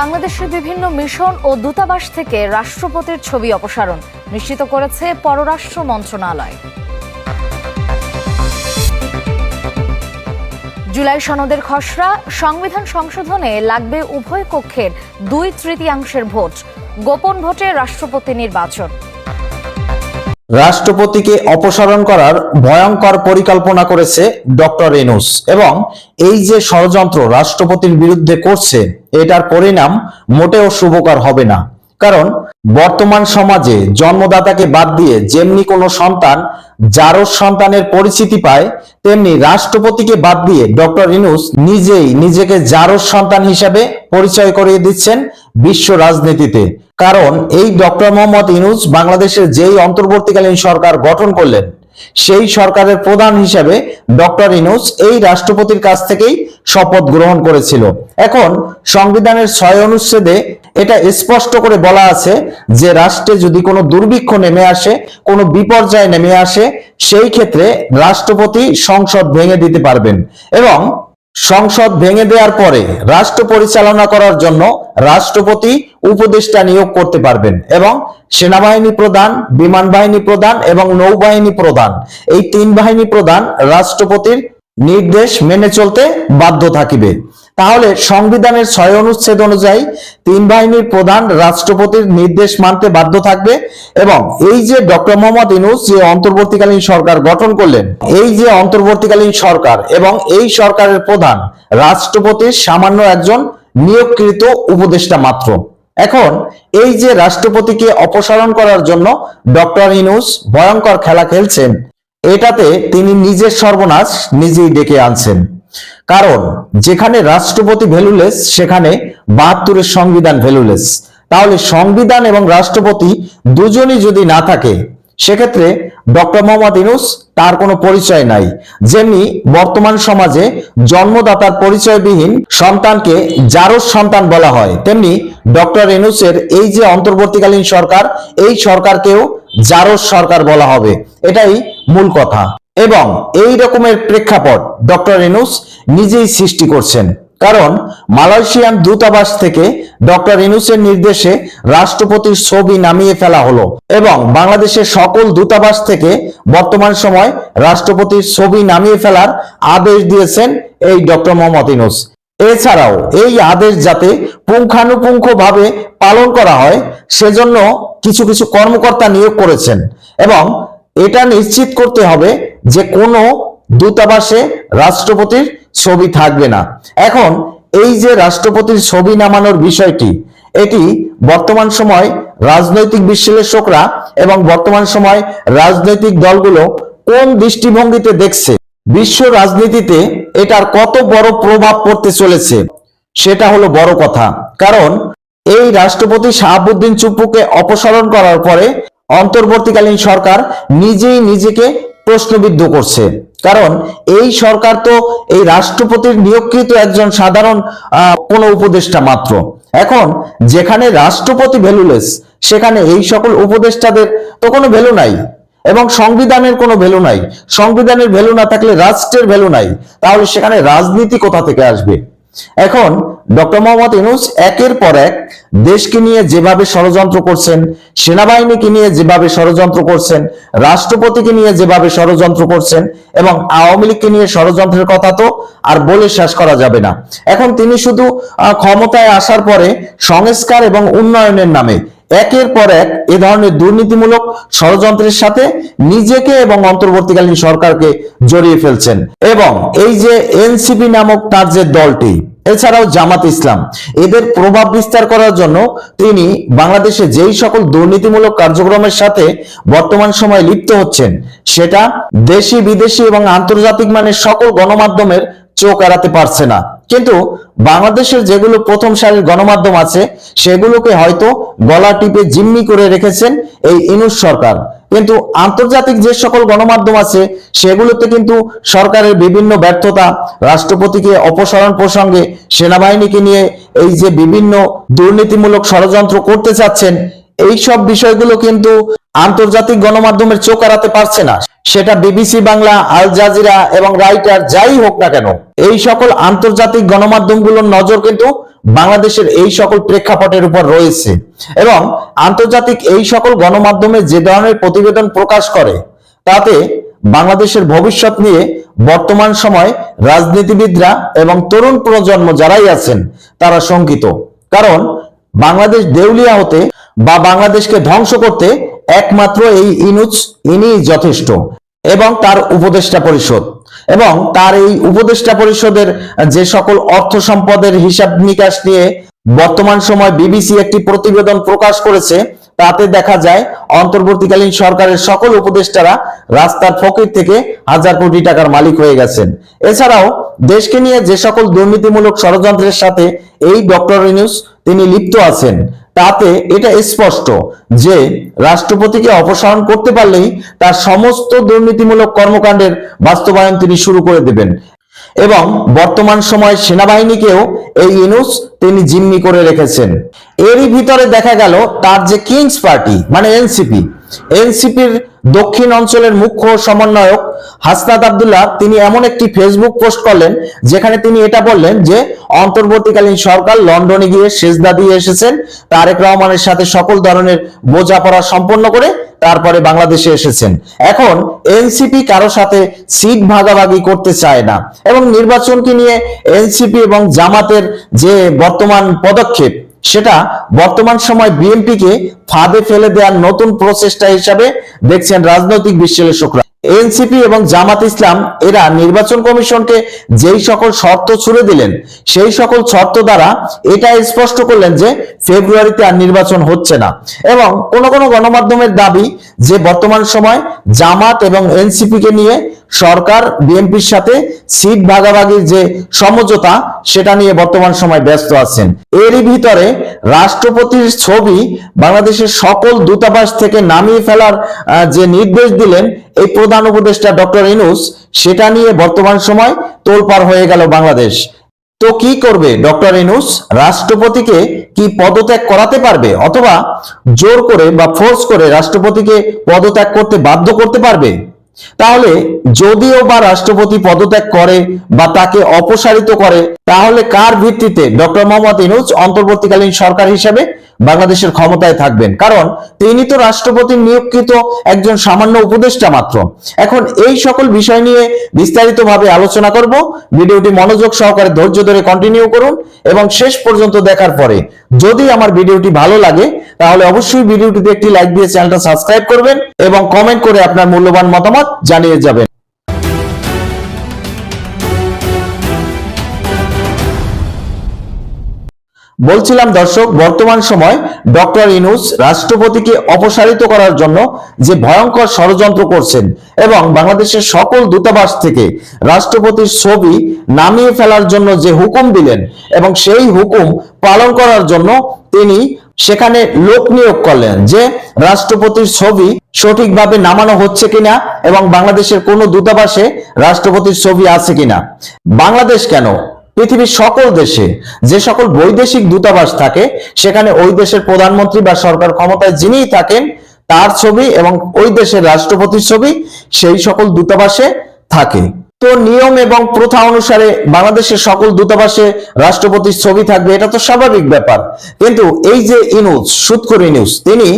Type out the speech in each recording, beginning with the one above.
বাংলাদেশের বিভিন্ন মিশন ও দূতাবাস থেকে রাষ্ট্রপতির ছবি অপসারণ নিশ্চিত করেছে পররাষ্ট্র মন্ত্রণালয়। জুলাই সনদের খসড়া, সংবিধান সংশোধনে লাগবে উভয় কক্ষের দুই তৃতীয়াংশের ভোট। গোপন ভোটে রাষ্ট্রপতি নির্বাচন। রাষ্ট্রপতিকে অপসারণ করার ভয়ঙ্কর পরিকল্পনা করেছে ডক্টর এনুস এবং এই যে ষড়যন্ত্র রাষ্ট্রপতির বিরুদ্ধে করছে, এটার পরিণাম মোটেও শুভকর হবে না। কারণ বর্তমান সমাজে জন্মদাতাকে বাদ দিয়ে যেমনি কোনো সন্তান যারও সন্তানের পরিচিতি পায়, তেমনি রাষ্ট্রপতিকে বাদ দিয়ে ডক্টর ইনুস নিজেই নিজেকে জারোর সন্তান হিসাবে পরিচয় করিয়ে দিচ্ছেন বিশ্ব রাজনীতিতে। কারণ এই ডক্টর মোহাম্মদ ইনুস বাংলাদেশের যেই অন্তর্বর্তীকালীন সরকার গঠন করলেন, সেই সরকারের প্রধান হিসেবে ডক্টর ইনুস এই রাষ্ট্রপতির কাছ থেকেই শপথ গ্রহণ করেছিল। এখন সংবিধানের ছয় অনুচ্ছেদে এটা স্পষ্ট করে বলা আছে যে রাষ্ট্রে যদি কোনো দুর্ভিক্ষ নেমে আসে, কোনো বিপর্যয় নেমে আসে, সেই ক্ষেত্রে রাষ্ট্রপতি সংসদ ভেঙে দিতে পারবেন এবং সংসদ ভেঙে দেওয়ার পরে রাষ্ট্র পরিচালনা করার জন্য রাষ্ট্রপতি উপদেষ্টা নিয়োগ করতে পারবেন এবং সেনাবাহিনী প্রধান, বিমান বাহিনী প্রধান এবং নৌবাহিনী প্রধান। এই তিন বাহিনী প্রধান রাষ্ট্রপতির নির্দেশ মেনে চলতে বাধ্য থাকিবে। তাহলে সংবিধানের ছয় অনুচ্ছেদ অনুযায়ী তিন বাহিনীর প্রধান রাষ্ট্রপতির নির্দেশ মানতে বাধ্য থাকবে এবং এই যে ডক্টর মোহাম্মদ ইনুস যে অন্তর্বর্তীকালীন সরকার গঠন করলেন, এই যে অন্তর্বর্তীকালীন সরকার এবং এই সরকারের প্রধান রাষ্ট্রপতির সামান্য একজন নিয়োগকৃত উপদেষ্টা মাত্র। এখন এই যে রাষ্ট্রপতিকে অপসারণ করার জন্য ডক্টর ইনুস ভয়ঙ্কর খেলা খেলছেন, এটাতে তিনি নিজের সর্বনাশ নিজেই ডেকে আনছেন। কারণ যেখানে রাষ্ট্রপতি ভ্যালুলেস, সেখানে বাহাত্তরের সংবিধান ভ্যালুলেস। তাহলে সংবিধান এবং রাষ্ট্রপতি দুজনই যদি না থাকে, সেক্ষেত্রে ডক্টর মোহাম্মদ ইনুস তার কোনো পরিচয় নাই। যেমনি বর্তমান সমাজে জন্মদাতার পরিচয়বিহীন সন্তানকে জারজ সন্তান বলা হয়, তেমনি ডক্টর ইনুসের এই যে অন্তর্বর্তীকালীন সরকার, এই সরকারকেও জারজ সরকার বলা হবে। এটাই মূল কথা। এবং এই রকমের প্রেক্ষাপট ডক্টর ইনুস নিজেই সৃষ্টি করছেন। কারণ মালয়েশিয়ান দূতাবাস থেকে ডক্টর ইনুসের নির্দেশে রাষ্ট্রপতির ছবি নামিয়ে ফেলা হলো এবং বাংলাদেশের সকল দূতাবাস থেকে বর্তমান সময় রাষ্ট্রপতির ছবি নামিয়ে ফেলার আদেশ দিয়েছেন এই ডক্টর মোহাম্মদ ইনুস। এছাড়াও এই আদেশ যাতে পুঙ্খানুপুঙ্খ ভাবে পালন করা হয়, সেজন্য কিছু কিছু কর্মকর্তা নিয়োগ করেছেন এবং এটা নিশ্চিত করতে হবে যে কোনো দূতাবাসে রাষ্ট্রপতির ছবি থাকবে না। এখন এই যে রাষ্ট্রপতির ছবি নামানোর বিষয়টি, এটি বর্তমান সময় রাজনৈতিক বিশ্লেষকরা এবং বর্তমান সময় রাজনৈতিক দলগুলো কোন দৃষ্টিভঙ্গিতে দেখছে? বিশ্ব রাজনীতিতে এটার কত বড় প্রভাব পড়তে চলেছে? সেটা হলো বড় কথা। কারণ এই রাষ্ট্রপতি শাহাবুদ্দিন চুপ্পুকে অপসারণ করার পরে অন্তর্বর্তীকালীন সরকার নিজেই নিজেকে প্রশ্নবিদ্ধ করছে। কারণ এই সরকার তো এই রাষ্ট্রপতির নিয়োগকৃত একজন সাধারণ কোনো উপদেষ্টা মাত্র। এখন যেখানে রাষ্ট্রপতি ভ্যালুলেস সেখানে এই সকল উপদেষ্টাদের তো কোনো ভ্যালু নাই। এবং সংবিধানের কোনো ভ্যালু নাই। সংবিধানের ভ্যালু না থাকলে রাষ্ট্রের ভ্যালু নাই। তাহলে সেখানে রাজনীতি কোথা থেকে আসবে? এখন ডক্টর মোহাম্মদ ইনুস একের পর এক দেশকে নিয়ে যেভাবে ষড়যন্ত্র করছেন, সেনাবাহিনীকে নিয়ে যেভাবে ষড়যন্ত্র করছেন, রাষ্ট্রপতিকে নিয়ে যেভাবে ষড়যন্ত্র করছেন এবং আওয়ামী লীগকে নিয়ে ষড়যন্ত্রের কথা তো আর বলে শেষ করা যাবে না। এখন তিনি শুধু ক্ষমতায় আসার পরে সংস্কার এবং উন্নয়নের নামে একের পর এক এ ধরনের দুর্নীতিমূলক ষড়যন্ত্রের সাথে নিজেকে এবং অন্তর্বর্তীকালীন সরকারকে জড়িয়ে ফেলছেন। এবং এই যে এনসিপি নামক তার যে দলটি, এছাড়াও জামাত ইসলাম, এদের প্রভাব বিস্তার করার জন্য তিনি বাংলাদেশে যেই সকল দুর্নীতিমূলক কার্যক্রমের সাথে বর্তমান সময়ে লিপ্ত হচ্ছেন, সেটা দেশি বিদেশি এবং আন্তর্জাতিক মানের সকল গণমাধ্যমের চোখ এড়াতে পারছে না। কিন্তু বাংলাদেশের যেগুলো প্রথম সারির গণমাধ্যম আছে, সেগুলোকে হয়তো গলা টিপে জিম্মি করে রেখেছেন এই ইনুস সরকার। কিন্তু আন্তর্জাতিক যে সকল গণমাধ্যম আছে, সেগুলোতে কিন্তু সরকারের বিভিন্ন ব্যর্থতা, রাষ্ট্রপতিকে অপসারণ প্রসঙ্গে সেনাবাহিনীকে নিয়ে এই যে বিভিন্ন দুর্নীতিমূলক ষড়যন্ত্র করতে চাচ্ছেন এই সব বিষয়গুলো কিন্তু আন্তর্জাতিক গণমাধ্যমের চোখ এড়াতে পারছে না। সেটা বিবিসি বাংলা, আল জাজিরা এবং রাইটার যাই হোক না কেন, এই সকল আন্তর্জাতিক গণমাধ্যমগুলোর নজর কিন্তু বাংলাদেশের এই সকল প্রেক্ষাপটের উপর রয়েছে। এবং আন্তর্জাতিক এই সকল গণমাধ্যমে যে ধরনের প্রতিবেদন প্রকাশ করে, তাতে বাংলাদেশের ভবিষ্যৎ নিয়ে বর্তমান সময় রাজনীতিবিদরা এবং তরুণ প্রজন্ম যারাই আছেন, তারা শঙ্কিত। কারণ বাংলাদেশ দেউলিয়া হতে বা বাংলাদেশকে ধ্বংস করতে একমাত্র এই ইনুজ, ইনি যথেষ্ট। এবং তার উপদেষ্টা পরিষদ। এবং তার এই উপদেষ্টা পরিষদের যে সকল অর্থ সম্পদের হিসাব নিকাশ নিয়ে বর্তমান সময় বিবিসি একটি প্রতিবেদন প্রকাশ করেছে, তাতে দেখা যায় অন্তর্বর্তীকালীন সরকারের সকল উপদেষ্টারা রাস্তার ফকির থেকে হাজার কোটি টাকার মালিক হয়ে গেছেন। এছাড়াও দেশকে নিয়ে যে সকল দুর্নীতিমূলক ষড়যন্ত্রের সাথে এই ডক্টর ইনুস তিনি লিপ্ত আছেন। তাতে এটা স্পষ্ট যে রাষ্ট্রপতিকে অপসারণ করতে পারলেই তার সমস্ত দুর্নীতিমূলক কর্মকাণ্ডের বাস্তবায়ন তিনি শুরু করে দেবেন। এবং বর্তমান সময় সেনাবাহিনীকেও এই ইনুস তিনি জিম্মি করে রেখেছেন। এরই ভিতরে দেখা গেল তার যে কিংস পার্টি মানে এনসিপি এনসিপির দক্ষিণ অঞ্চলের মুখ্য সমন্বয়ক হাসনাত আব্দুল্লাহ, তিনি এমন একটি ফেসবুক পোস্ট করলেন, যেখানে তিনি এটা বললেন যে, অন্তর্বর্তীকালীন সরকার লন্ডনে গিয়ে সেজদা দিয়ে এসেছেন, তারেক রহমানের সাথে সকল ধরনের বোঝাপড়া সম্পন্ন করে তারপরে বাংলাদেশে এসেছেন। এখন এনসিপি কারও সাথে সিট ভাগাভাগি করতে চায় না, এবং নির্বাচনকে নিয়ে এনসিপি এবং জামাতের যে বর্তমান পদক্ষেপ সেটা বর্তমান সময় বিএনপিকে ফাঁদে ফেলে দেওয়ার নতুন প্রচেষ্টা হিসাবে দেখছেন রাজনৈতিক বিশ্লেষকরা। এনসিপি এবং জামাত ইসলাম, এরা নির্বাচন কমিশনকে যেই সকল শর্ত ছুড়ে দিলেন, সেই সকল শর্ত দ্বারা এটা স্পষ্ট করলেন যে ফেব্রুয়ারিতে আর নির্বাচন হচ্ছে না। এবং কোন কোন গণমাধ্যমের দাবি যে বর্তমান সময় জামাত এবং এনসিপি কে নিয়ে সরকার, বিএনপির সাথে সিট ভাগাভাগির যে সমঝোতা, সেটা নিয়ে বর্তমান সময় ব্যস্ত আছেন। এরই ভিতরে রাষ্ট্রপতির ছবি বাংলাদেশের সকল দূতাবাস থেকে নামিয়ে ফেলার যে নির্দেশ দিলেন এই প্রধান উপদেষ্টা ডক্টর ইনুস, সেটা নিয়ে বর্তমান সময় তোলপাড় হয়ে গেল বাংলাদেশ। তো কি করবে ডক্টর ইনুস? রাষ্ট্রপতিকে কি পদত্যাগ করাতে পারবে? অথবা জোর করে বা ফোর্স করে রাষ্ট্রপতিকে পদত্যাগ করতে বাধ্য করতে পারবে? তাহলে যদিও বা রাষ্ট্রপতি পদত্যাগ করে বা তাকে অপসারিত করে, তাহলে কার ভিত্তিতে ডক্টর মোহাম্মদ ইনুস অন্তর্বর্তীকালীন সরকার হিসেবে বাংলাদেশের ক্ষমতায় থাকবেন। কারণ তিনি তো রাষ্ট্রপতির নিয়োগকৃত একজন সামান্য উপদেষ্টা মাত্র। এখন এই সকল বিষয় নিয়ে বিস্তারিতভাবে আলোচনা করব। ভিডিওটি মনোযোগ সহকারে ধৈর্য ধরে কন্টিনিউ করুন এবং শেষ পর্যন্ত দেখার পরে যদি আমার ভিডিওটি ভালো লাগে, তাহলে অবশ্যই ভিডিওটিতে একটি লাইক দিয়ে চ্যানেলটা সাবস্ক্রাইব করবেন এবং কমেন্ট করে আপনার মূল্যবান মতামত জানিয়ে যাবেন। বলছিলাম দর্শক, বর্তমান সময় ডক্টর ইনুস রাষ্ট্রপতিকে অপসারিত করার জন্য যে ভয়ঙ্কর ষড়যন্ত্র করছেন এবং বাংলাদেশের সকল দূতাবাস থেকে রাষ্ট্রপতির ছবি নামিয়ে ফেলার জন্য যে হুকুম দিলেন এবং সেই হুকুম পালন করার জন্য তিনি সেখানে লোক নিয়োগ করলেন যে রাষ্ট্রপতির ছবি সঠিকভাবে নামানো হচ্ছে কিনা এবং বাংলাদেশের কোন দূতাবাসে রাষ্ট্রপতির ছবি আছে কিনা। বাংলাদেশ কেন? পৃথিবীর সকল দেশে, যে সকল বৈদেশিক দূতাবাস থাকে, সেখানে ওই দেশের প্রধানমন্ত্রী বা সরকার ক্ষমতায় যিনিই থাকেন, তার ছবি এবং ওই দেশের রাষ্ট্রপতির ছবি, সেই সকল দূতাবাসে থাকে। নিয়ম এবং প্রথা অনুসারে বাংলাদেশের সকল দূতাবাসে রাষ্ট্রপতির ছবি থাকবে, এটা তো স্বাভাবিক ব্যাপার। কিন্তু এই যে ইনুজ সুৎকর ইনুজ, তিনি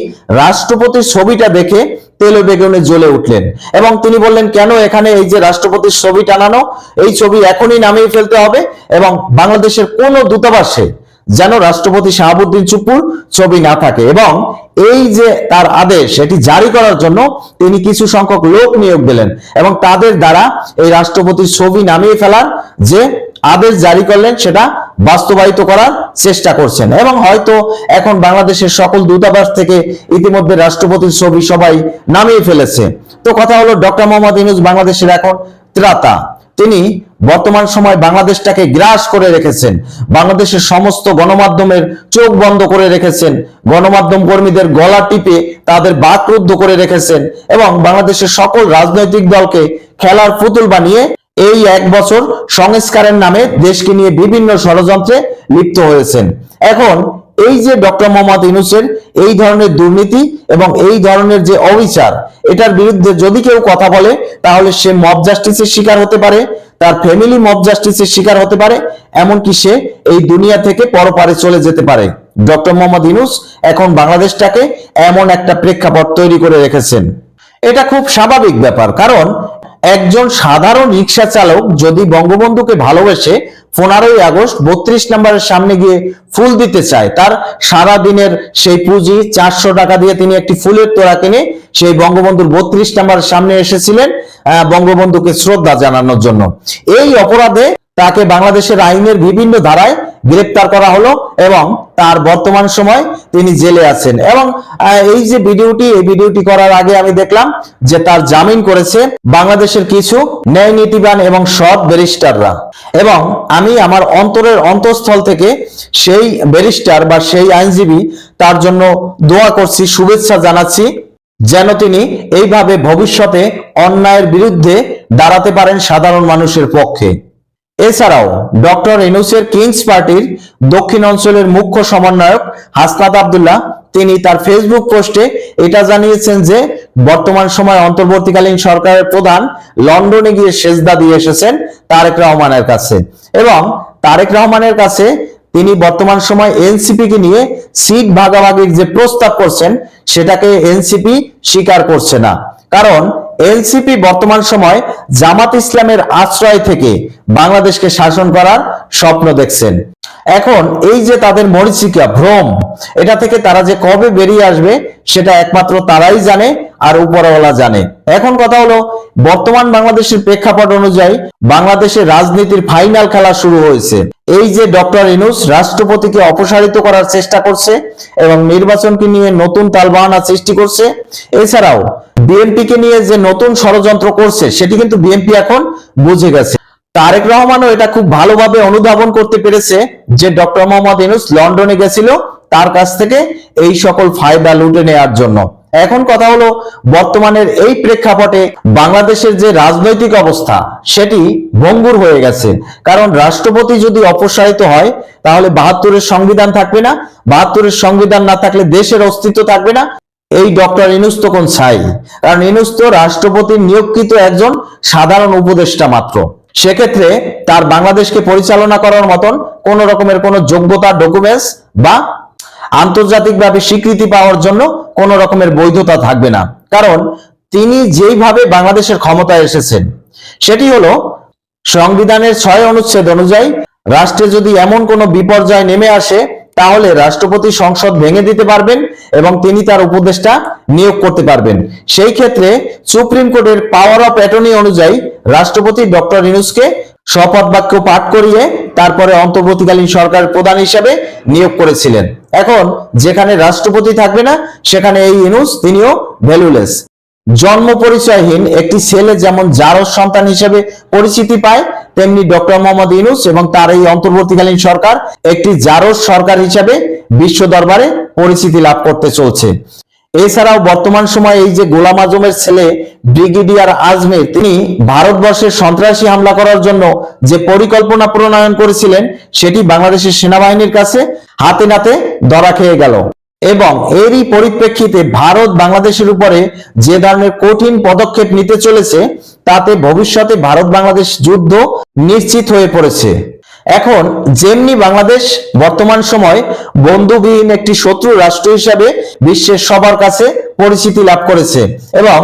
রাষ্ট্রপতির ছবিটা দেখে তেলে বেগুনে জ্বলে উঠলেন। এবং তিনি বললেন, কেন এখানে এই যে রাষ্ট্রপতির ছবি টানানো? এই ছবি এখনই নামিয়ে ফেলতে হবে এবং বাংলাদেশের কোন দূতাবাসে যেন রাষ্ট্রপতি শাহাবুদ্দিন চুপুর ছবি না থাকে এবং এই যে তার আদেশ এটি জারি করার জন্য তিনি কিছু সংখ্যক লোক নিয়োগ দিলেন এবং তাদের দ্বারা এই রাষ্ট্রপতির ছবি নামিয়ে ফেলার যে আদেশ জারি করলেন সেটা বাস্তবায়িত করার চেষ্টা করছেন। এবং হয়তো এখন বাংলাদেশের সকল দূতাবাস থেকে ইতিমধ্যে রাষ্ট্রপতির ছবি সবাই নামিয়ে ফেলেছে। তো কথা হলো ডক্টর মোহাম্মদ ইনুজ বাংলাদেশের এখন ত্রাতা। তিনি বর্তমান সময় বাংলাদেশটাকে গ্রাস করে রেখেছেন। বাংলাদেশের সমস্ত গণমাধ্যমের চোখ বন্ধ করে রেখেছেন। গণমাধ্যম কর্মীদের গলা টিপে তাদের বাকরুদ্ধ করে রেখেছেন এবং বাংলাদেশের সকল রাজনৈতিক দলকে খেলার পুতুল বানিয়ে এই এক বছর সংস্কারের নামে দেশকে নিয়ে বিভিন্ন ষড়যন্ত্রে লিপ্ত হয়েছেন। এখন এই যে ডক্টর মোহাম্মদ ইউনুসের এই ধরনের দুর্নীতি এবং এই ধরনের যে অবিচার, এটার বিরুদ্ধে যদি কেউ কথা বলে, তাহলে সে মব জাস্টিসের শিকার হতে পারে তার ফ্যামিলি মব জাস্টিসের শিকার হতে পারে, এমনকি সে এই দুনিয়া থেকে পরপারে চলে যেতে পারে। ডক্টর মোহাম্মদ ইনুস এখন বাংলাদেশটাকে এমন একটা প্রেক্ষাপট তৈরি করে রেখেছেন। এটা খুব স্বাভাবিক ব্যাপার, কারণ একজন সাধারণ রিক্সা চালক যদি বঙ্গবন্ধুকে ভালোবেসে পনেরোই আগস্ট বত্রিশ নম্বরের সামনে গিয়ে ফুল দিতে চায়, তার সারা দিনের সেই পুঁজি চারশো টাকা দিয়ে তিনি একটি ফুলের তোড়া কিনে সেই বঙ্গবন্ধুর বত্রিশ নম্বরের সামনে এসেছিলেন বঙ্গবন্ধুকে শ্রদ্ধা জানানোর জন্য। এই অপরাধে তাকে বাংলাদেশের আইনের বিভিন্ন ধারায় গ্রেপ্তার করা হলো এবং তার বর্তমান সময় তিনি জেলে আছেন। এবং এই যে ভিডিওটি, এই ভিডিওটি করার আগে আমি দেখলাম যে তার জামিন করেছে বাংলাদেশের কিছু ন্যায় নীতিবান এবং সৎ ব্যারিস্টাররা। এবং আমি আমার অন্তরের অন্তঃস্থল থেকে সেই ব্যারিস্টার বা সেই আইনজীবী তার জন্য দোয়া করছি, শুভেচ্ছা জানাচ্ছি, যেন তিনি এইভাবে ভবিষ্যতে অন্যায়ের বিরুদ্ধে দাঁড়াতে পারেন সাধারণ মানুষের পক্ষে। এছাড়াও ডক্টর এনুসের কিংস পার্টির দক্ষিণ অঞ্চলের মুখ্য সমন্বয়ক হাসনাত আব্দুল্লাহ, তিনি তার ফেসবুক পোস্টে এটা জানিয়েছেন যে বর্তমান সময় অন্তর্বর্তীকালীন সরকারের প্রধান লন্ডনে গিয়ে সেজদা দিয়ে এসেছেন তারেক রহমানের কাছে। এবং তারেক রহমানের কাছে তিনি বর্তমান সময় এনসিপি কে নিয়ে সিট ভাগাভাগির যে প্রস্তাব করছেন, সেটাকে এনসিপি স্বীকার করছে না। কারণ এনসিপি বর্তমান সময় জামাত ইসলামের আশ্রয় থেকে বাংলাদেশকে শাসন করার স্বপ্ন দেখছেন। এখন এই যে তাদের মরিচিকা, ভ্রম, এটা থেকে তারা যে কবে বেরিয়ে আসবে, সেটা একমাত্র তারাই জানে। আর উপরওয়ালা জানে। এখন কথা হলো, বর্তমান বাংলাদেশের প্রেক্ষাপট অনুযায়ী বাংলাদেশের রাজনীতির ফাইনাল খেলা শুরু হয়েছে। এই যে ডক্টর ইনুস রাষ্ট্রপতিকে অপসারিত করার চেষ্টা করছে এবং নির্বাচনকে নিয়ে নতুন তালবাহানা সৃষ্টি করছে, এছাড়াও বিএনপি কে নিয়ে যে নতুন ষড়যন্ত্র করছে, সেটি কিন্তু বিএনপি এখন বুঝে গেছে। তারেক রহমানও এটা খুব ভালোভাবে অনুধাবন করতে পেরেছে যে ডক্টর মোহাম্মদ ইনুস লন্ডনে গেছিল, তার কাছ থেকে এই সকল ফায়দা লুটে নেওয়ার জন্য। এখন কথা হলো বর্তমানের এই প্রেক্ষাপটে বাংলাদেশের যে রাজনৈতিক অবস্থা, সেটি ভঙ্গুর হয়ে গেছে। কারণ রাষ্ট্রপতি যদি অপসারিত হয়, তাহলে বাহাত্তরের সংবিধান থাকবে না। বাহাত্তরের সংবিধান না থাকলে দেশের অস্তিত্ব থাকবে না। এই ডক্টর ইনুস তো কোন ছাই। কারণ ইনুস তো রাষ্ট্রপতির নিয়োগকৃত একজন সাধারণ উপদেষ্টা মাত্র। সেক্ষেত্রে তার বাংলাদেশকে পরিচালনা করার মতন কোন রকমের কোন যোগ্যতা ডকুমেন্টস বা আন্তর্জাতিকভাবে স্বীকৃতি পাওয়ার জন্য কোন রকমের বৈধতা থাকবে না। কারণ তিনি যেইভাবে বাংলাদেশের ক্ষমতায় এসেছেন, সেটি হলো সংবিধানের ছয় অনুচ্ছেদ অনুযায়ী, রাষ্ট্রে যদি এমন কোনো বিপর্যয় নেমে আসে, তাহলে রাষ্ট্রপতি সংসদ ভেঙে দিতে পারবেন এবং তিনি তার উপদেষ্টা নিয়োগ করতে পারবেন। সেই ক্ষেত্রে সুপ্রিম কোর্টের পাওয়ার অফ অ্যাটর্নি অনুযায়ী রাষ্ট্রপতি ডক্টর ইনুসকে শপথ বাক্য পাঠ করিয়ে তারপরে অন্তর্বর্তীকালীন সরকার প্রধান হিসেবে নিয়োগ করেছিলেন। এখন যেখানে রাষ্ট্রপতি থাকবে না, সেখানে এই ইনুস, তিনিও ভ্যালুলেস। জন্ম পরিচয়হীন একটি ছেলে যেমন জারজ সন্তান হিসেবে পরিচিতি পায়, তেমনি ডক্টর মোহাম্মদ ইনুস এবং তার এই অন্তর্বর্তীকালীন সরকার একটি জারজ সরকার হিসেবে বিশ্ব দরবারে পরিচিতি লাভ করতে চলছে। এছাড়াও বর্তমান সময়ে এই যে গোলাম আজমের ছেলে ব্রিগেডিয়ার আজমের তিনি ভারতবর্ষের সন্ত্রাসী হামলা করার জন্য যে পরিকল্পনা প্রণয়ন করেছিলেন, সেটি বাংলাদেশের সেনাবাহিনীর কাছে হাতে নাতে ধরা খেয়ে গেল। এবং এরই পরিপ্রেক্ষিতে ভারত বাংলাদেশের উপরে যে ধরনের কঠিন পদক্ষেপ নিতে চলেছে, তাতে ভবিষ্যতে ভারত বাংলাদেশ যুদ্ধ নিশ্চিত হয়ে পড়েছে। এখন যেমনি বাংলাদেশ বর্তমান সময় বন্ধুবিহীন একটি শত্রু রাষ্ট্র হিসাবে বিশ্বের সবার কাছে পরিচিতি লাভ করেছে এবং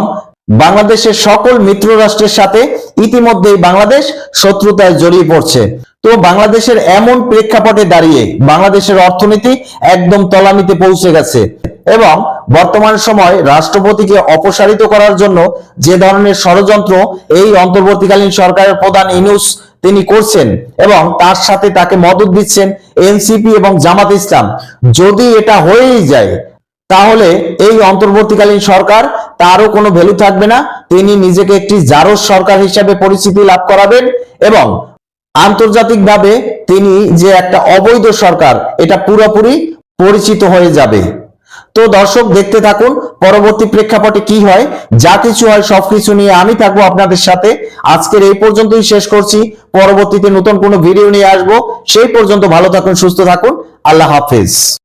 বাংলাদেশের সকল মিত্র রাষ্ট্রের সাথে ইতিমধ্যেই বাংলাদেশ শত্রুতায় জড়িয়ে পড়ছে। তো বাংলাদেশের এমন প্রেক্ষাপটে দাঁড়িয়ে বাংলাদেশের অর্থনীতি একদম তলানিতে পৌঁছে গেছে এবং বর্তমান সময় রাষ্ট্রপতিকে অপসারিত করার জন্য যে ধরনের ষড়যন্ত্র এই অন্তর্বর্তীকালীন সরকারের প্রধান ইনুস তিনি করছেন এবং তার সাথে তাকে মদত দিচ্ছেন এনসিপি এবং জামাত ইসলাম। যদি এটা হয়েই যায়, তাহলে এই অন্তর্বর্তীকালীন সরকার তারও কোনো ভ্যালু থাকবে না। তিনি নিজেকে একটি জারজ সরকার হিসাবে পরিচিতি লাভ করাবেন এবং আন্তর্জাতিকভাবে তিনি যে একটা অবৈধ সরকার, এটা পুরোপুরি পরিচিত হয়ে যাবে। তো দর্শক, দেখতে থাকুন পরবর্তী প্রেক্ষাপটে কি হয়। যা কিছু হয় সবকিছু নিয়ে আমি থাকব আপনাদের সাথে। আজকের এই পর্যন্তই শেষ করছি। পরবর্তীতে নতুন কোনো ভিডিও নিয়ে আসব। সেই পর্যন্ত ভালো থাকুন, সুস্থ থাকুন। আল্লাহ হাফেজ।